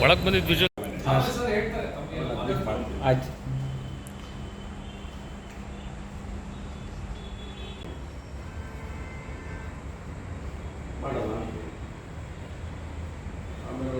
ಒಳಗೆ ಬಂದಿದ್ದು ವಿಜುವಲ್ ಆಯ್ತು ಮಾಡೋಣ ಆಮೇಲೆ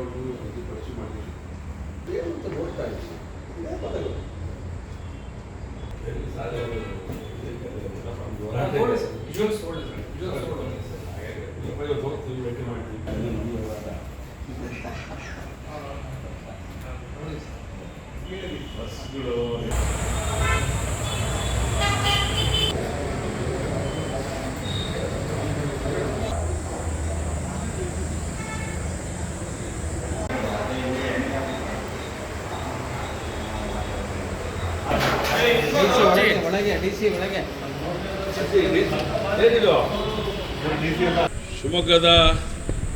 ಶಿವಮೊಗ್ಗದ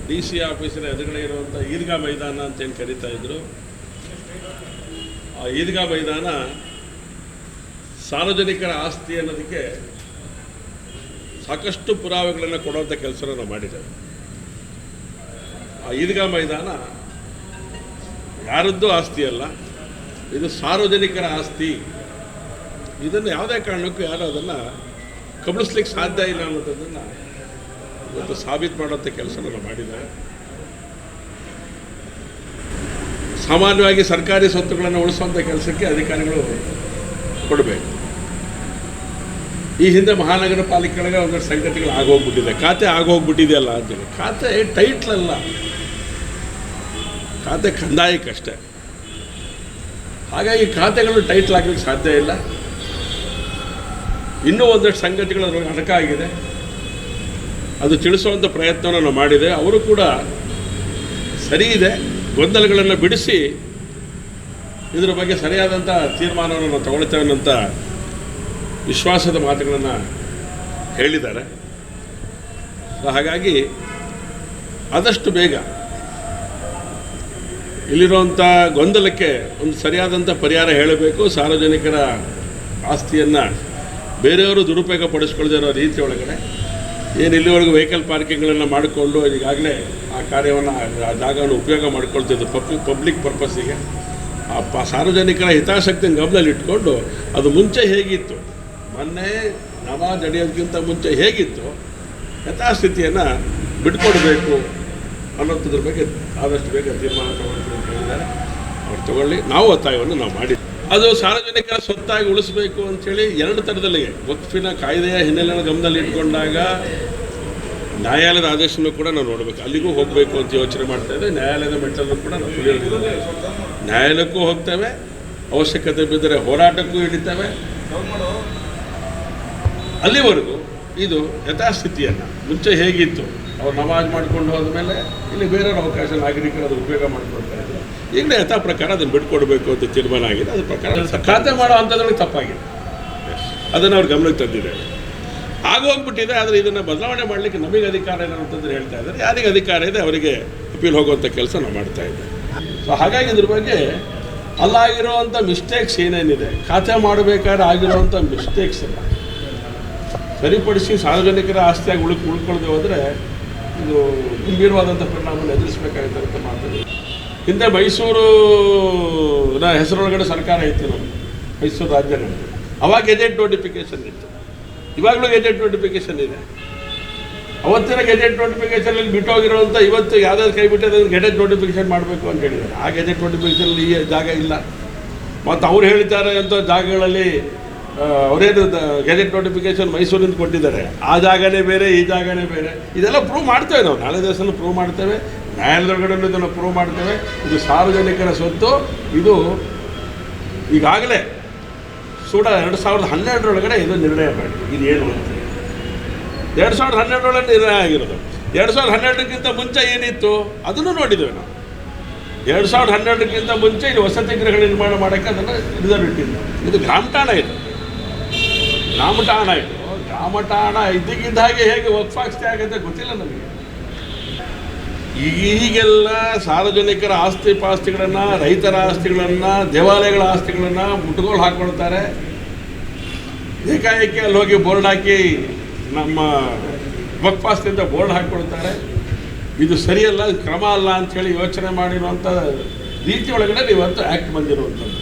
ಡಿ ಸಿ ಆಫೀಸಿನ ಎದುರುಗಡೆ ಇರುವಂಥ ಈದ್ಗಾ ಮೈದಾನ ಅಂತೇನು ಕರೀತಾ ಇದ್ರು. ಆ ಈದ್ಗಾ ಮೈದಾನ ಸಾರ್ವಜನಿಕರ ಆಸ್ತಿ ಅನ್ನೋದಕ್ಕೆ ಸಾಕಷ್ಟು ಪುರಾವೆಗಳನ್ನು ಕೊಡುವಂಥ ಕೆಲಸನ ನಾವು ಮಾಡಿದ್ದೇವೆ. ಆ ಈದ್ಗಾ ಮೈದಾನ ಯಾರದ್ದೂ ಆಸ್ತಿ ಅಲ್ಲ, ಇದು ಸಾರ್ವಜನಿಕರ ಆಸ್ತಿ. ಇದನ್ನು ಯಾವುದೇ ಕಾರಣಕ್ಕೂ ಯಾರು ಅದನ್ನು ಕಬಳಿಸ್ಲಿಕ್ಕೆ ಸಾಧ್ಯ ಇಲ್ಲ ಅನ್ನೋದನ್ನು ಇವತ್ತು ಸಾಬೀತು ಮಾಡುವಂಥ ಕೆಲಸ ನಾನು ಮಾಡಿದ್ದಾರೆ. ಸಾಮಾನ್ಯವಾಗಿ ಸರ್ಕಾರಿ ಸ್ವತ್ತುಗಳನ್ನು ಉಳಿಸುವಂಥ ಕೆಲಸಕ್ಕೆ ಅಧಿಕಾರಿಗಳು ಕೊಡಬೇಕು. ಈ ಹಿಂದೆ ಮಹಾನಗರ ಪಾಲಿಕೆಗಳಿಗೆ ಒಂದಷ್ಟು ಸಂಘಟನೆಗಳು ಆಗೋಗ್ಬಿಟ್ಟಿದೆ. ಖಾತೆ ಆಗೋಗ್ಬಿಟ್ಟಿದೆಯಲ್ಲ ಅಂತೇಳಿ. ಖಾತೆ ಟೈಟ್ಲಲ್ಲ ಖಾತೆ ಕಂದಾಯಕ್ಕಷ್ಟೇ ಹಾಗಾಗಿ ಖಾತೆಗಳು ಟೈಟ್ಲ್ ಆಗಲಿಕ್ಕೆ ಸಾಧ್ಯ ಇಲ್ಲ. ಇನ್ನೂ ಒಂದಷ್ಟು ಸಂಗತಿಗಳು ಅಡಕ ಅಡಕಾಗಿದೆ ಅದು ತಿಳಿಸುವಂಥ ಪ್ರಯತ್ನವನ್ನು ನಾವು ಮಾಡಿದೆ. ಅವರು ಕೂಡ ಸರಿ ಇದೆ. ಗೊಂದಲಗಳನ್ನು ಬಿಡಿಸಿ ಇದರ ಬಗ್ಗೆ ಸರಿಯಾದಂಥ ತೀರ್ಮಾನವನ್ನು ನಾವು ತಗೊಳ್ತೇವೆ ಅನ್ನೋಂಥ ವಿಶ್ವಾಸದ ಮಾತುಗಳನ್ನು ಹೇಳಿದ್ದಾರೆ. ಸೊ ಹಾಗಾಗಿ ಆದಷ್ಟು ಬೇಗ ಇಲ್ಲಿರುವಂಥ ಗೊಂದಲಕ್ಕೆ ಒಂದು ಸರಿಯಾದಂಥ ಪರಿಹಾರ ಹೇಳಬೇಕು. ಸಾರ್ವಜನಿಕರ ಆಸ್ತಿಯನ್ನು ಬೇರೆಯವರು ದುರುಪಯೋಗ ಪಡಿಸ್ಕೊಳ್ದಿರೋ ರೀತಿಯೊಳಗಡೆ ಏನು ಇಲ್ಲಿವರೆಗೂ ವೆಹಿಕಲ್ ಪಾರ್ಕಿಂಗ್ಗಳನ್ನು ಮಾಡಿಕೊಂಡು ಈಗಾಗಲೇ ಆ ಕಾರ್ಯವನ್ನು, ಆ ಜಾಗವನ್ನು ಉಪಯೋಗ ಮಾಡ್ಕೊಳ್ತಿದ್ದು ಪಬ್ಲಿಕ್ ಪಬ್ಲಿಕ್ ಪರ್ಪಸ್ಸಿಗೆ ಆ ಪ ಸಾರ್ವಜನಿಕರ ಹಿತಾಸಕ್ತಿಯನ್ನು ಗಮನದಲ್ಲಿ ಇಟ್ಕೊಂಡು ಅದು ಮುಂಚೆ ಹೇಗಿತ್ತು? ಮೊನ್ನೆ ನವಾಜ್ ನಡೆಯೋದಕ್ಕಿಂತ ಮುಂಚೆ ಹೇಗಿತ್ತು? ಯಥಾಸ್ಥಿತಿಯನ್ನು ಬಿಟ್ಕೊಡ್ಬೇಕು ಅನ್ನೋದ್ರ ಬಗ್ಗೆ ಆದಷ್ಟು ಬೇಗ ತೀರ್ಮಾನ ತಗೊಳ್ತೀವಿ ಅಂತ ಹೇಳಿದ್ದಾರೆ. ಅವ್ರು ತಗೊಳ್ಳಿ. ನಾವು ಒತ್ತಾಯವನ್ನು ನಾವು ಮಾಡಿ ಅದು ಸಾರ್ವಜನಿಕರ ಸ್ವತ್ತಾಗಿ ಉಳಿಸಬೇಕು ಅಂಥೇಳಿ ಎರಡು ಥರದಲ್ಲಿ ವಕ್ಫಿನ ಕಾಯ್ದೆಯ ಹಿನ್ನೆಲೆಯನ್ನು ಗಮನದಲ್ಲಿ ಇಟ್ಕೊಂಡಾಗ ನ್ಯಾಯಾಲಯದ ಆದೇಶನೂ ಕೂಡ ನಾವು ನೋಡಬೇಕು. ಅಲ್ಲಿಗೂ ಹೋಗಬೇಕು ಅಂತ ಯೋಚನೆ ಮಾಡ್ತಾ ಇದ್ದೆ ನ್ಯಾಯಾಲಯದ ಮೆಟ್ಟಲನ್ನು ಕೂಡ ನಾವು ನ್ಯಾಯಾಲಯಕ್ಕೂ ಹೋಗ್ತೇವೆ. ಅವಶ್ಯಕತೆ ಬಿದ್ದರೆ ಹೋರಾಟಕ್ಕೂ ಇಳಿತೇವೆ. ಅಲ್ಲಿವರೆಗೂ ಇದು ಯಥಾಸ್ಥಿತಿಯನ್ನು. ಮುಂಚೆ ಹೇಗಿತ್ತು? ಅವ್ರು ನಮಾಜ್ ಮಾಡ್ಕೊಂಡು ಹೋದ್ಮೇಲೆ ಇಲ್ಲಿ ಬೇರೆಯವ್ರ ಅವಕಾಶ ನಾಗರಿಕರು ಅದು ಉಪಯೋಗ ಮಾಡ್ಕೊಳ್ತಾ ಇದ್ರು. ಈಗಲೇ ಯಥಾ ಪ್ರಕಾರ ಅದನ್ನು ಬಿಟ್ಕೊಡ್ಬೇಕು ಅಂತ ತೀರ್ಮಾನ ಆಗಿದೆ. ಅದ್ರ ಪ್ರಕಾರ ಖಾತೆ ಮಾಡೋ ಅಂಥದ್ರಲ್ಲಿ ತಪ್ಪಾಗಿದೆ. ಅದನ್ನು ಅವ್ರು ಗಮನಕ್ಕೆ ತಂದಿದ್ದಾರೆ. ಆಗೋಗ್ಬಿಟ್ಟಿದೆ ಆದರೆ ಇದನ್ನು ಬದಲಾವಣೆ ಮಾಡಲಿಕ್ಕೆ ನಮಗೆ ಅಧಿಕಾರ ಇಲ್ಲ ಅಂತಂದ್ರೆ ಹೇಳ್ತಾ ಇದ್ದಾರೆ. ಯಾರಿಗೆ ಅಧಿಕಾರ ಇದೆ ಅವರಿಗೆ ಅಪೀಲ್ ಹೋಗುವಂಥ ಕೆಲಸ ನಾವು ಮಾಡ್ತಾ ಇದ್ದೇವೆ. ಸೊ ಹಾಗಾಗಿ ಇದ್ರ ಬಗ್ಗೆ ಅಲ್ಲಾಗಿರುವಂಥ ಮಿಸ್ಟೇಕ್ಸ್ ಏನೇನಿದೆ ಖಾತೆ ಮಾಡಬೇಕಾದ್ರೆ ಆಗಿರುವಂಥ ಮಿಸ್ಟೇಕ್ಸ್ ಎಲ್ಲ. ಸರಿಪಡಿಸಿ ಸಾರ್ವಜನಿಕರ ಆಸ್ತಿಯಾಗಿ ಉಳಿ ಉಳ್ಕೊಳ್ದೆ ಹೋದರೆ ಇದು ಗಂಭೀರವಾದಂಥ ಪರಿಣಾಮವನ್ನು ಎದುರಿಸಬೇಕಾಗಿತ್ತು ಅಂತ ಮಾತಾಡಿ ಹಿಂದೆ ಮೈಸೂರು ಹೆಸರೊಳಗಡೆ ಸರ್ಕಾರ ಇತ್ತು ನಮ್ಮ ಮೈಸೂರು ರಾಜ್ಯ ಅವಾಗ ಗೆಜೆಟ್ ನೋಟಿಫಿಕೇಶನ್ ಇತ್ತು. ಇವಾಗಲೂ ಗೆಜೆಟ್ ನೋಟಿಫಿಕೇಶನ್ ಇದೆ. ಅವತ್ತಿನ ಗೆಜೆಟ್ ನೋಟಿಫಿಕೇಶನಲ್ಲಿ ಬಿಟ್ಟೋಗಿರೋಂಥ ಇವತ್ತು ಯಾವುದಾದ್ರು ಕೈ ಬಿಟ್ಟರೆ ಅದನ್ನು ಗೆಜೆಟ್ ನೋಟಿಫಿಕೇಶನ್ ಮಾಡಬೇಕು ಅಂತ ಹೇಳಿದ್ದಾರೆ. ಆ ಗೆಜೆಟ್ ನೋಟಿಫಿಕೇಶನಲ್ಲಿ ಈ ಜಾಗ ಇಲ್ಲ. ಮತ್ತು ಅವ್ರು ಹೇಳ್ತಾರೆ ಅಂತ ಜಾಗಗಳಲ್ಲಿ ಅವರೇನು ಗೆಜೆಟ್ ನೋಟಿಫಿಕೇಶನ್ ಮೈಸೂರಿಂದ ಕೊಟ್ಟಿದ್ದಾರೆ. ಆ ಜಾಗನೇ ಬೇರೆ, ಈ ಜಾಗನೇ ಬೇರೆ. ಇದೆಲ್ಲ ಪ್ರೂವ್ ಮಾಡ್ತೇವೆ ನಾವು. ನಾಳೆ ದಿವಸನ ಪ್ರೂವ್ ಮಾಡ್ತೇವೆ. ನ್ಯಾಯಾಲಯದೊಳಗಡೆ ಇದನ್ನು ಪ್ರೂವ್ ಮಾಡ್ತೇವೆ. ಇದು ಸಾರ್ವಜನಿಕರ ಸ್ವತ್ತು. ಇದು ಈಗಾಗಲೇ ಸೂಡ ಎರಡು ಸಾವಿರದ ಹನ್ನೆರಡರೊಳಗಡೆ ಇದು ನಿರ್ಣಯ ಮಾಡಿ ಇದು ಏನು ಅಂತ. ಎರಡು ಸಾವಿರದ ಹನ್ನೆರಡರೊಳಗೆ ನಿರ್ಣಯ ಆಗಿರೋದು. ಎರಡು ಸಾವಿರದ ಹನ್ನೆರಡಕ್ಕಿಂತ ಮುಂಚೆ ಏನಿತ್ತು? ಅದನ್ನು ನೋಡಿದ್ದೇವೆ ನಾವು. ಎರಡು ಸಾವಿರದ ಹನ್ನೆರಡಕ್ಕಿಂತ ಮುಂಚೆ ಇಲ್ಲಿ ವಸತಿ ಗೃಹ ನಿರ್ಮಾಣ ಮಾಡೋಕ್ಕೆ ಅದನ್ನು ರಿಸರ್ವ್ ಇಟ್ಟಿದ್ದು. ಇದು ಗ್ರಾಮಠಾಣ ಇದು. ಗ್ರಾಮಠಾಣ ಇದು ಗ್ರಾಮಠಾಣ ಇದ್ದಕ್ಕಿದ್ದ ಹಾಗೆ ಹೇಗೆ ವಕ್ಫಾಸ್ತಿ ಆಗುತ್ತೆ ಗೊತ್ತಿಲ್ಲ ನಮಗೆ. ಈಗೆಲ್ಲ ಸಾರ್ವಜನಿಕರ ಆಸ್ತಿ ಪಾಸ್ತಿಗಳನ್ನು, ರೈತರ ಆಸ್ತಿಗಳನ್ನು, ದೇವಾಲಯಗಳ ಆಸ್ತಿಗಳನ್ನು ಮುಟ್ಗೋಲು ಹಾಕ್ಕೊಳ್ತಾರೆ. ಏಕಾಏಕಿ ಅಲ್ಲಿ ಹೋಗಿ ಬೋರ್ಡ್ ಹಾಕಿ ನಮ್ಮ ವಕ್ಫಾಸ್ತಿಯಿಂದ ಬೋರ್ಡ್ ಹಾಕ್ಕೊಳ್ತಾರೆ. ಇದು ಸರಿಯಲ್ಲ, ಕ್ರಮ ಅಲ್ಲ ಅಂಥೇಳಿ ಯೋಚನೆ ಮಾಡಿರುವಂಥ ರೀತಿ ಒಳಗಡೆ ಇವತ್ತು ಆ್ಯಕ್ಟ್ ಬಂದಿರುವಂಥದ್ದು.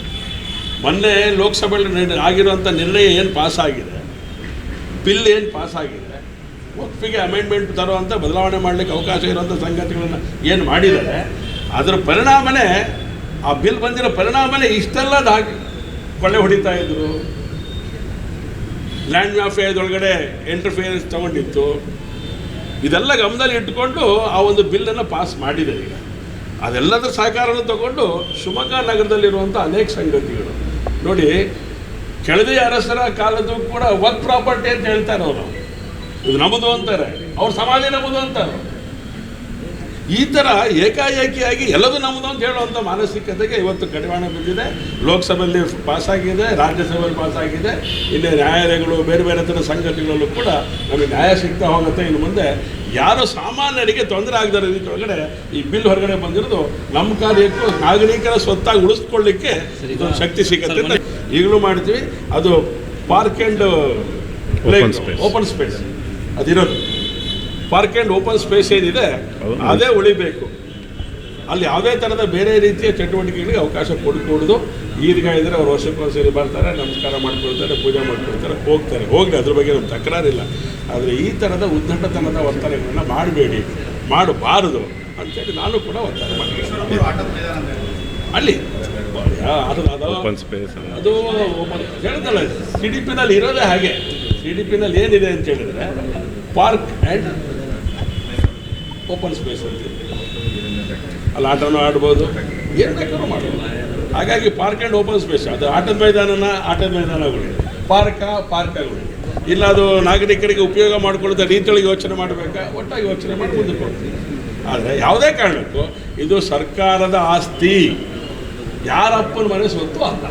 ಮೊನ್ನೆ ಲೋಕಸಭೆಯಲ್ಲಿ ಆಗಿರುವಂಥ ನಿರ್ಣಯ ಏನು ಪಾಸ್ ಆಗಿದೆ? ಬಿಲ್ ಏನು ಪಾಸ್ ಆಗಿದೆ? ಒಪ್ಪಿಗೆ ಅಮೆಂಡ್ಮೆಂಟ್ ತರುವಂಥ ಬದಲಾವಣೆ ಮಾಡಲಿಕ್ಕೆ ಅವಕಾಶ ಇರುವಂಥ ಸಂಗತಿಗಳನ್ನು ಏನು ಮಾಡಿದ್ದಾರೆ? ಅದರ ಪರಿಣಾಮನೇ, ಆ ಬಿಲ್ ಬಂದಿರೋ ಪರಿಣಾಮನೇ ಇಷ್ಟೆಲ್ಲ ಕೊಳ್ಳೆ ಹೊಡಿತಾ ಇದ್ರು. ಲ್ಯಾಂಡ್ ಮಾಫಿಯಾದೊಳಗಡೆ ಎಂಟರ್ಫಿಯರೆನ್ಸ್ ತಗೊಂಡಿತ್ತು. ಇದೆಲ್ಲ ಗಮನದಲ್ಲಿ ಇಟ್ಟುಕೊಂಡು ಆ ಒಂದು ಬಿಲ್ಲನ್ನು ಪಾಸ್ ಮಾಡಿದೆ ಈಗ. ಅದೆಲ್ಲದರ ಸಹಕಾರವನ್ನು ತಗೊಂಡು ಶಿವಮೊಗ್ಗ ನಗರದಲ್ಲಿರುವಂಥ ಅನೇಕ ಸಂಗತಿಗಳು. ನೋಡಿ, ಕೆಳದಿ ಅರಸರ ಕಾಲದ್ದು ಕೂಡ ವರ್ಕ್ ಪ್ರಾಪರ್ಟಿ ಅಂತ ಹೇಳ್ತಾರೆ ಅವರು ಇದು ನಮ್ಮದು ಅಂತಾರೆ. ಅವ್ರ ಸಮಾಧಿ ನಮ್ಮದು ಅಂತಾರೆ. ಈ ಥರ ಏಕಾಏಕಿಯಾಗಿ ಎಲ್ಲದೂ ನಮ್ಮದು ಅಂತ ಹೇಳುವಂಥ ಮಾನಸಿಕತೆಗೆ ಇವತ್ತು ಕಡಿವಾಣ ಬಿದ್ದಿದೆ. ಲೋಕಸಭೆಯಲ್ಲಿ ಪಾಸ್ ಆಗಿದೆ ರಾಜ್ಯಸಭೆಯಲ್ಲಿ ಪಾಸ್ ಆಗಿದೆ ಇನ್ನು ನ್ಯಾಯಾಲಯಗಳು ಬೇರೆ ಬೇರೆ ಥರ ಸಂಗತಿಗಳಲ್ಲೂ ಕೂಡ ನಮಗೆ ನ್ಯಾಯ ಸಿಗ್ತಾ ಹೋಗುತ್ತೆ. ಇನ್ನು ಮುಂದೆ ಯಾರು ಸಾಮಾನ್ಯರಿಗೆ ತೊಂದರೆ ಆಗದ ರೀತಿ ಒಳಗಡೆ ಈ ಬಿಲ್ ಹೊರಗಡೆ ಬಂದಿರೋದು ನಮ್ಮ ಕಾರ್ಯಕ್ಕೂ ನಾಗರಿಕರ ಸ್ವತ್ತಾಗಿ ಉಳಿಸ್ಕೊಳ್ಳಿಕ್ಕೆ ಇದೊಂದು ಶಕ್ತಿ ಸಿಗುತ್ತೆ ಈಗಲೂ ಮಾಡ್ತೀವಿ. ಅದು ಪಾರ್ಕ್ ಆ್ಯಂಡ್ ಓಪನ್ ಸ್ಪೇಸ್. ಅದಿರೋದು. ಪಾರ್ಕ್ ಆ್ಯಂಡ್ ಓಪನ್ ಸ್ಪೇಸ್ ಏನಿದೆ ಅದು ಉಳಿಬೇಕು. ಅಲ್ಲಿ ಯಾವುದೇ ಥರದ ಬೇರೆ ರೀತಿಯ ಚಟುವಟಿಕೆಗಳಿಗೆ ಅವಕಾಶ ಕೊಡಕೂಡದು. ಈರ್ಗ ಇದ್ದರೆ ಅವ್ರು ವರ್ಷಕ್ಕೊಂದ್ಸರಿ ಬರ್ತಾರೆ ನಮಸ್ಕಾರ ಮಾಡ್ಕೊಳ್ತಾರೆ ಪೂಜೆ ಮಾಡ್ಕೊಳ್ತಾರೆ ಹೋಗ್ತಾರೆ. ಹೋಗಲಿ ಅದ್ರ ಬಗ್ಗೆ ನಮ್ಮ ತಕರಾರಿಲ್ಲ. ಆದರೆ ಈ ಥರದ ಉದ್ದಟತನದ ಒತ್ತಡಗಳನ್ನ ಮಾಡಬೇಡಿ ಮಾಡಬಾರದು ಅಂತೇಳಿ ನಾನು ಕೂಡ ಒತ್ತಾಯ ಮಾಡ್ತೀನಿ. ಅಲ್ಲಿ ಅದು ಹೇಳಿದಲ್ಲ ಸಿ ಡಿ ಪಿನಲ್ಲಿ ಇರೋದೇ ಹಾಗೆ. ಸಿ ಡಿ ಪಿನಲ್ಲಿ ಏನಿದೆ ಅಂತ ಹೇಳಿದ್ರೆ ಪಾರ್ಕ್ ಆ್ಯಂಡ್ ಓಪನ್ ಸ್ಪೇಸ್ ಅಂತ ಅಲ್ಲಿ ಆಟನೂ ಆಡ್ಬೋದು. ಏನು ಬೇಕಾದ್ರೂ ಮಾಡ್ಬೋದು. ಹಾಗಾಗಿ ಪಾರ್ಕ್ ಆ್ಯಂಡ್ ಓಪನ್ ಸ್ಪೇಸ್, ಅದು ಆಟದ ಮೈದಾನನ ಆಟದ ಮೈದಾನಗಳು. ಪಾರ್ಕ, ಪಾರ್ಕಗಳು. ಇಲ್ಲ ಅದು ನಾಗರಿಕರಿಗೆ ಉಪಯೋಗ ಮಾಡ್ಕೊಳ್ತಾ ರೀತಿಯೊಳಗೆ ಯೋಚನೆ ಮಾಡಬೇಕಾ? ಒಟ್ಟಾಗಿ ಯೋಚನೆ ಮಾಡಿ ಮುಂದೆ ಕೊಡ್ತೀವಿ ಆದರೆ ಯಾವುದೇ ಕಾರಣಕ್ಕೂ ಇದು ಸರ್ಕಾರದ ಆಸ್ತಿ. ಯಾರಪ್ಪನ ಮನೆ ಸ್ವತ್ತು ಅಲ್ಲ.